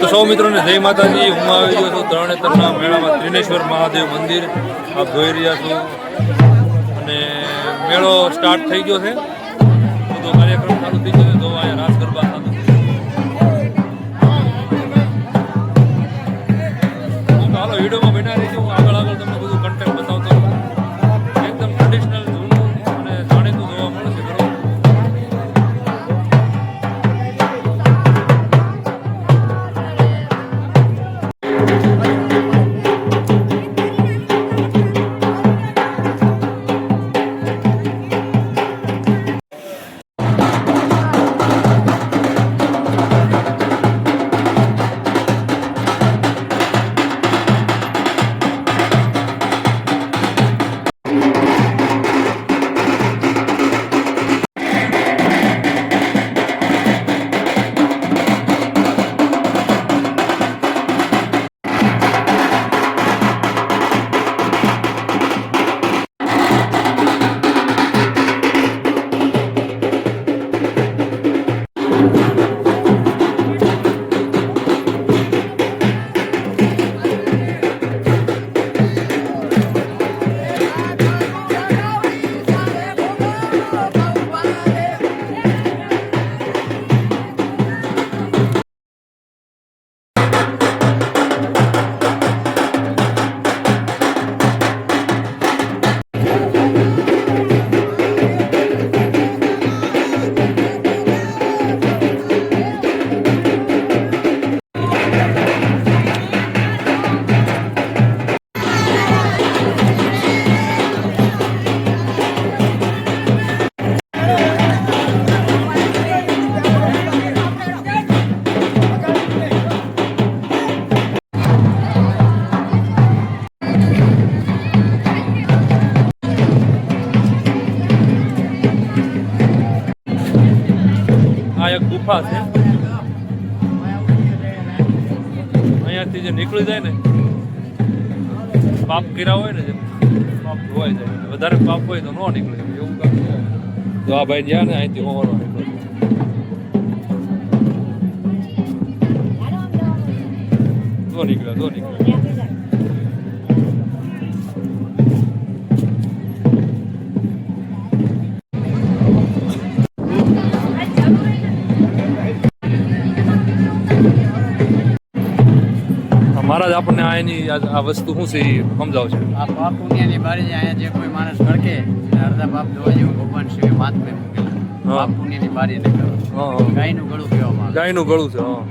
તો સૌ મિત્રોને જય માતાજી, હું આવી ગયો છું તરણેતરના મેળામાં ત્રિનેશ્વર મહાદેવ મંદિર. આપ જોઈ રહ્યા છો. અને મેળો સ્ટાર્ટ થઈ ગયો છે. ગુફા અહીંયાથી જે નીકળી જાય ને, પાપ કર્યા હોય ને જે પાપ ધોવાઈ જાય. વધારે પાપ હોય તો ન નીકળે. એવું કામ તો આ ભાઈ જ્યાં ને, અહીંથી હોવાનો નીકળે. તો નીકળે તો નીકળે મહારાજ આપણને આ એની આ વસ્તુ શું છે એ સમજાવ છે? આ પાપ પુણ્યની બારી અહીંયા જે કોઈ માણસ ભડકે અડધા પાપ ધોવા જેવું ભગવાન શિવે મહાત્મે મૂકેલા. પાપ પુણ્યની બારી ને. ગાયનું ગળું કહેવામાં ગાયનું ગળું છે હા.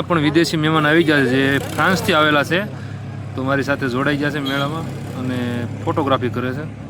અહીંયા પણ વિદેશી મહેમાન આવી ગયા છે. જે ફ્રાન્સથી આવેલા છે. તો મારી સાથે જોડાઈ ગયા છે મેળામાં અને ફોટોગ્રાફી કરે છે.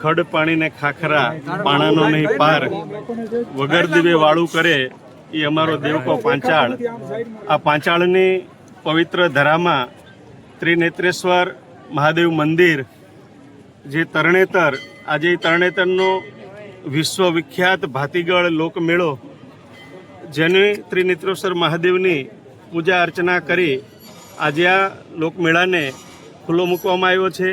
ખડ પાણીને ખાખરા, પાણાનો નહીં પાર, વગર દીવે વાળું કરે, એ અમારો દેવકો પાંચાળ. આ પાંચાળની પવિત્ર ધરામાં ત્રિનેત્રેશ્વર મહાદેવ મંદિર, જે તરણેતર, આજે તરણેતરનો વિશ્વવિખ્યાત ભાતીગળ લોકમેળો, જેને ત્રિનેત્રેશ્વર મહાદેવની પૂજા અર્ચના કરી, આજે આ લોકમેળાને ખુલ્લો મૂકવામાં આવ્યો છે.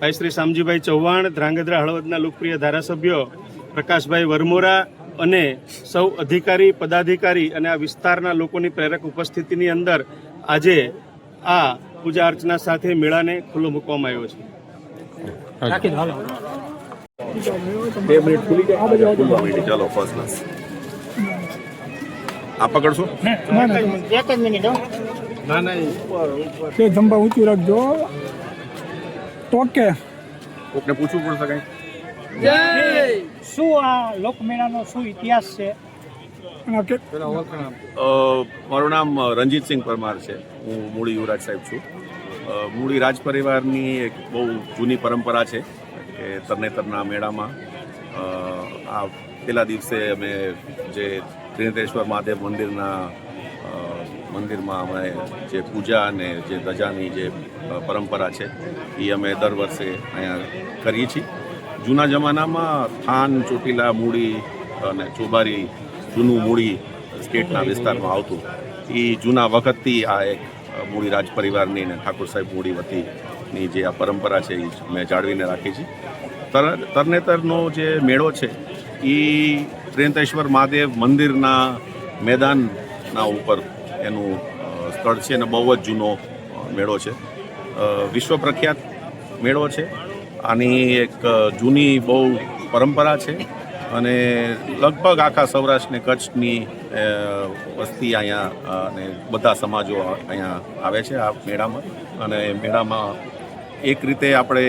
ભાઈ શ્રી શામજીભાઈ ચૌહાણ ધ્રાંગધ્રા હળવદના લોકપ્રિય ધારાસભ્ય પ્રકાશભાઈ વરમોરા અને સૌ અધિકારી પદાધિકારી અને આ વિસ્તારના લોકોની પ્રેરક ઉપસ્થિતિની અંદર આજે આ પૂજા અર્ચના સાથે મેળાને ખુલ્લો મૂકવામાં આવ્યો છે. બે મિનિટ ખુલી જાય ખુલવા માંડી. ચાલો ફર્સ્ટ ક્લાસ આ પકડશો? તે જંબા ઊંચું રાખજો. ઓકે. કોકને પૂછવું પડશે કઈ? શું આ લોકમેળાનો શું ઇતિહાસ છે? મારું નામ રણજીતસિંહ પરમાર છે. હું મૂળી યુવરાજ સાહેબ છું. મૂળી રાજ પરિવારની એક બહુ જૂની પરંપરા છે કે તરણેતરના મેળામાં આ પેલા દિવસે અમે જે ત્રિનેત્રેશ્વર મહાદેવ મંદિરના મંદિરમાં અમે જે પૂજા અને જે ધજાની જે પરંપરા છે, એ અમે દર વર્ષે અહીંયા કરીએ છીએ. જૂના જમાનામાં થાન, ચોટીલા, મૂડી અને ચોબારી જૂનું મૂડી સ્ટેટના વિસ્તારમાં આવતું. એ જૂના વખતથી આ એક મૂડી રાજ પરિવારની અને ઠાકોર સાહેબ મૂડી વતીની જે આ પરંપરા છે એ મેં જાળવીને રાખી છે તર તરનેતરનો જે મેળો છે એ ત્રેંતેશ્વર મહાદેવ મંદિરના મેદાનના ઉપર એનું સ્થળ છે અને બહુ જ જૂનો મેળો છે. વિશ્વ પ્રખ્યાત મેળો છે. આની એક જૂની બહુ પરંપરા છે અને લગભગ આખા સૌરાષ્ટ્રને કચ્છની વસ્તી અહીંયા અને બધા સમાજો અહીંયા આવે છે આ મેળામાં. અને મેળામાં એક રીતે આપણે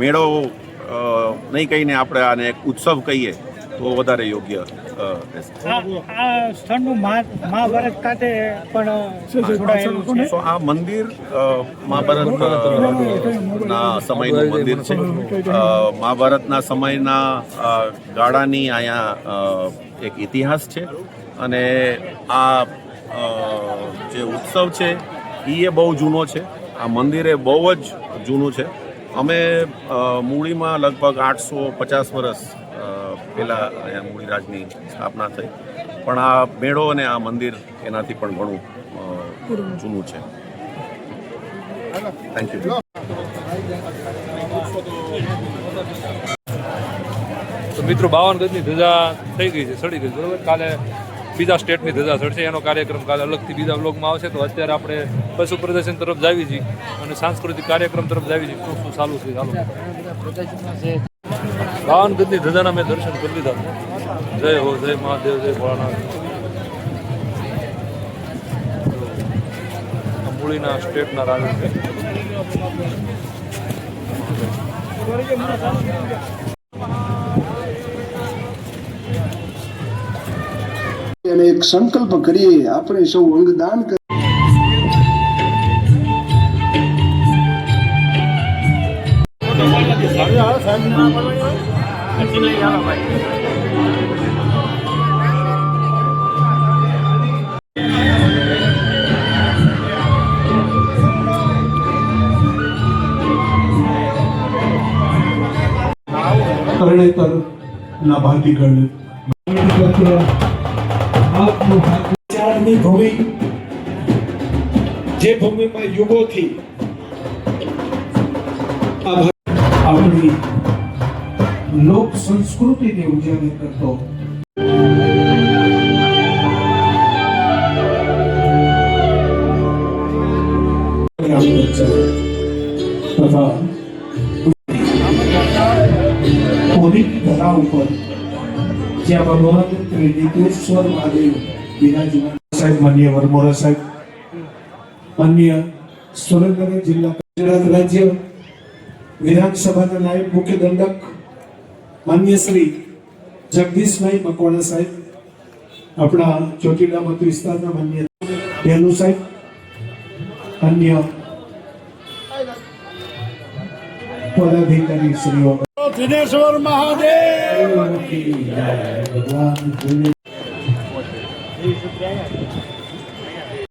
મેળો નહીં કહીને આપણે આને એક ઉત્સવ કહીએ તો વધારે યોગ્ય મહાભારત ખાતે પણ જોડાયેલું આ મંદિર મહાભારત ના સમયનું મંદિર છે. મહાભારતના સમયના ગાળાની અહીંયા એક ઇતિહાસ છે. અને આ જે ઉત્સવ છે એ બહુ જૂનો છે. આ મંદિર એ બહુ જ જૂનું છે. અમે મૂળીમાં લગભગ આઠસો પચાસ વર્ષ પહેલાં અહીંયા મૂળીરાજની સ્થાપના થઈ. પણ આ મેળો અને આ મંદિર એનાથી પણ ઘણું જૂનું છે. થેન્ક યુ તો મિત્રો બાવન ગજની ધજા થઈ ગઈ છે સડી ગઈ છે બરોબર? કાલે બીજા સ્ટેટની ધજા સડશે. એનો કાર્યક્રમ કાલે અલગથી બીજા બ્લોગમાં આવશે. તો અત્યારે આપણે પશુ પ્રદર્શન તરફ જાવી છીએ અને સાંસ્કૃતિક કાર્યક્રમ તરફ જાવી છીએ. શું શું ચાલુ છે ચાલુ? બાવન ગજની ધજાના મેં દર્શન કરી લીધા. જય હો જય મહાદેવ જય ભોળાનાથ. મૂળીના સ્ટેટના રાજા છે. અને એક સંકલ્પ કરીએ આપણે સૌ અંગદાન કરીએ. તરણેતર ના ભાતીગળ વિચારની ભૂમિ જે ભૂમિમાં યુગોથી આપણી લોક સંસ્કૃતિને ઉજાગર કરતો. તથા કોરીની ધરા ઉપર જ્યાં ભગવાન ત્રિનેત્રેશ્વર મહાદેવ બિરાજમાન સાહેબ માન્ય વરમોરા સાહેબ. અન્ય સુરેન્દ્રનગર જિલ્લા ગુજરાત રાજ્ય વિધાનસભાના નાયબ મુખ્ય દંડક માન્ય શ્રી જગદીશભાઈ મકવાણા સાહેબ આપણા ચોટીલા મત વિસ્તારના માન્ય બેનુ સાહેબ અન્ય પદાધિકારી શ્રીઓ. દિનેશ્વર મહાદેવ! ભગવાન